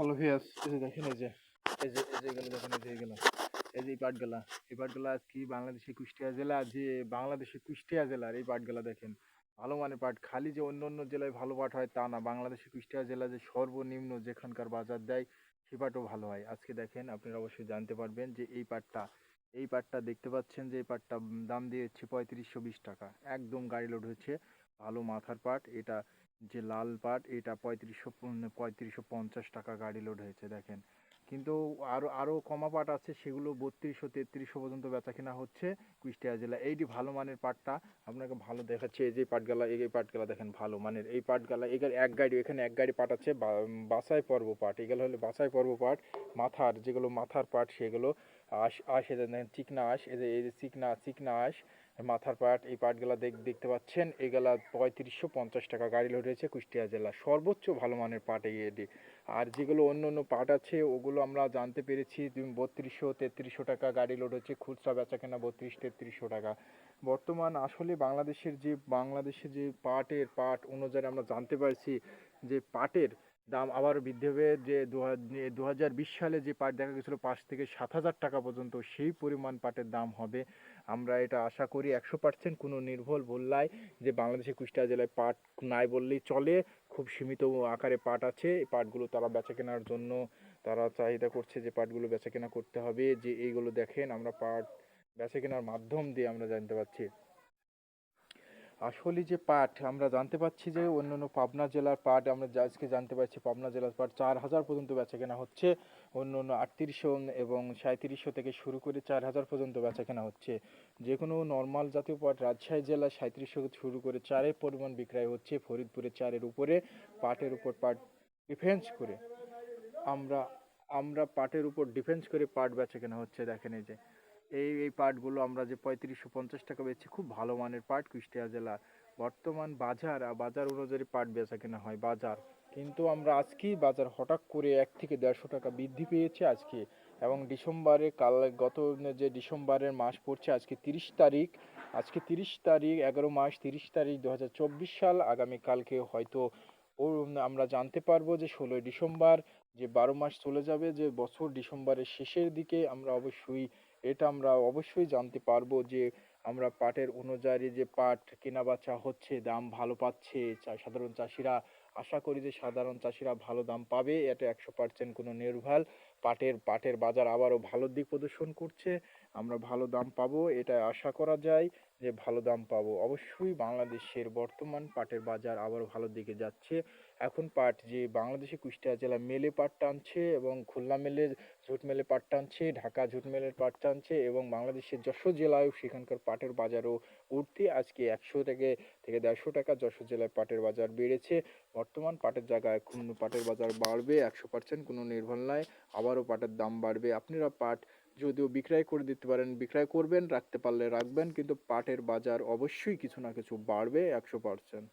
Hello ভিয়াস এই যে দেখেন এই যে এই যে এই যে এগুলো দেখেন এই যে এগুলো এই যে এই পাটগুলা এই পাটগুলা কি বাংলাদেশে কুষ্টিয়া জেলা, যে বাংলাদেশে কুষ্টিয়া জেলার এই পাটগুলা দেখেন, ভালো মানের পাট খালি যে অন্য অন্য জেলায় ভালো পাট হয় তা না বাংলাদেশে কুষ্টিয়া জেলা যে সর্বনিম্ন যেখানকার বাজার দেয়, সে পাটও ভালো হয়। আজকে দেখেন, আপনারা অবশ্যই জানতে পারবেন যে এই পাটটা এই পাটটা দেখতে পাচ্ছেন যে এই পাটটা দাম দিয়ে হচ্ছে পঁয়ত্রিশশো বিশ টাকা। একদম গাড়ি লোড হচ্ছে। ভালো মাথার পাট, এটা যে লাল পাট, এটা পঁয়ত্রিশশো পঁয়ত্রিশশো পঞ্চাশ টাকা গাড়ি লোড হয়েছে, দেখেন। কিন্তু আরও আরও কমা পাট আছে, সেগুলো বত্রিশশো, তেত্রিশশো পর্যন্ত বেচা কেনা হচ্ছে কুষ্টিয়া জেলা। এইটি ভালো মানের পাটটা, আপনাকে ভালো দেখাচ্ছে, এই যে পাটগালা, এই পাটগালা দেখেন ভালো মানের। এই পাটগালা এখানে এক গাড়ি, এখানে এক গাড়ি পাট আছে, বা- বাসাই পর্ব পাট। এগুলো হলো বাসাই পর্ব পাট, মাথার, যেগুলো মাথার পাট, সেগুলো আশ আশ এদের চিকনা আশ এদের এই যে চিকনা চিকনা আশ মাথার পাট এই পাটগুলা দেখ, দেখতে পাচ্ছেন, এগুলা পঁয়ত্রিশশো পঞ্চাশ টাকা গাড়ি লোড হয়েছে কুষ্টিয়া জেলা সর্বোচ্চ ভালো মানের পাট এটি। আর যেগুলো অন্য অন্য পাট আছে, ওগুলো আমরা জানতে পেরেছি বত্রিশশো, তেত্রিশশো টাকা গাড়ি লোড হচ্ছে, খুচরা বেচা কেনা বত্রিশ, তেত্রিশশো টাকা। বর্তমান আসলে বাংলাদেশের যে বাংলাদেশের যে পাটের পাট অনুযায়ী আমরা জানতে পারছি যে পাটের দাম আবার বৃদ্ধি হবে। যে দু হাজার বিশ সালে যে পাট দেখা গেছিল পাঁচ থেকে সাত হাজার টাকা পর্যন্ত, সেই পরিমাণ পাটের দাম হবে। আমরা এটা আশা করি একশো পার্সেন্ট কোনো নির্ভুল বললাই যে বাংলাদেশে কুষ্টিয়া জেলায় পাট নাই বললেই চলে। খুব সীমিত আকারে পাট আছে। এই পাটগুলো তারা বেচা কেনার জন্য তারা চাহিদা করছে যে পাটগুলো বেচা কেনা করতে হবে। যে এইগুলো দেখেন, আমরা পাট বেচা কেনার মাধ্যম দিয়ে আমরা জানতে পারছি। আসলে যে পাট আমরা জানতে পারছি যে অন্যান্য পাবনা জেলার পাট আমরা আজকে জানতে পারছি পাবনা জেলার পাট চার হাজার পর্যন্ত বেচা কেনা হচ্ছে। অন্য অন্য আটত্রিশশো এবং সাঁত্রিশশো থেকে শুরু করে চার হাজার পর্যন্ত বেচা কেনা হচ্ছে। যে কোনো নর্মাল জাতীয় পাট, রাজশাহী জেলায় সাঁত্রিশশো শুরু করে চারের পরিমাণ বিক্রয় হচ্ছে। ফরিদপুরে চারের উপরে পাটের উপর পাট ডিফেন্স করে। আমরা আমরা পাটের উপর ডিফেন্স করে পাট বেচা কেনা হচ্ছে। দেখেন এই যে এই এই পাটগুলো আমরা যে পঁয়ত্রিশশো পঞ্চাশ টাকা বেচছি, খুব ভালো মানের পাট কুষ্টিয়া জেলার। বর্তমান বাজার আর বাজার অনুযায়ী পাট বেচা কেনা হয়, বাজার। কিন্তু আমরা আজকেই বাজার হঠাৎ করে এক থেকে দেড়শো টাকা বৃদ্ধি পেয়েছে আজকে। এবং ডিসেম্বরে কাল, গত যে ডিসেম্বরের মাস পড়ছে, আজকে তিরিশ তারিখ। আজকে তিরিশ তারিখ, এগারো মাস তিরিশ তারিখ দু হাজার চব্বিশ সাল। আগামীকালকে হয়তো ও, আমরা জানতে পারব যে ষোলোই ডিসেম্বর যে বারো মাস চলে যাবে, যে বছর ডিসেম্বরের শেষের দিকে আমরা অবশ্যই এটা আমরা অবশ্যই জানতে পারব যে, আমরা পাটের অনুযায়ী যে পাট কেনা বেচা হচ্ছে, দাম ভালো পাচ্ছে সাধারণ চাষিরা আশা করি যে সাধারণ চাষিরা ভালো দাম পাবে। এটা একশো পার্সেন্ট কোনো নির্ভুল। পাটের পাটের বাজার আবারও ভালো দিক প্রদর্শন করছে। আমরা ভালো দাম পাবো, এটা আশা করা যায় যে ভালো দাম পাবো। অবশ্যই বাংলাদেশের বর্তমান পাটের বাজার আবারও ভালো দিকে যাচ্ছে। এখন পাট যে বাংলাদেশে কুষ্টিয়া জেলা মেলে পাট টানছে এবং খুলনা মেলে ঝুট মেলে পাট টানছে, ঢাকা ঝুট মেলের পাট টানছে এবং বাংলাদেশের যশোর জেলায়ও সেখানকার পাটের বাজারও উঠতি আজকে একশো থেকে থেকে দেড়শো টাকা যশোর জেলায় পাটের বাজার বেড়েছে। বর্তমান পাটের জায়গায় এখন পাটের বাজার বাড়বে, একশো পার্সেন্ট কোনো নির্ভর নাই আবারও পাটের দাম বাড়বে। আপনারা পাট যদিও বিক্রয় করে দিতে পারেন, বিক্রয় করবেন, রাখতে পারলে রাখবেন, কিন্তু পাটের বাজার অবশ্যই কিছু না কিছু বাড়বে, একশো পার্সেন্ট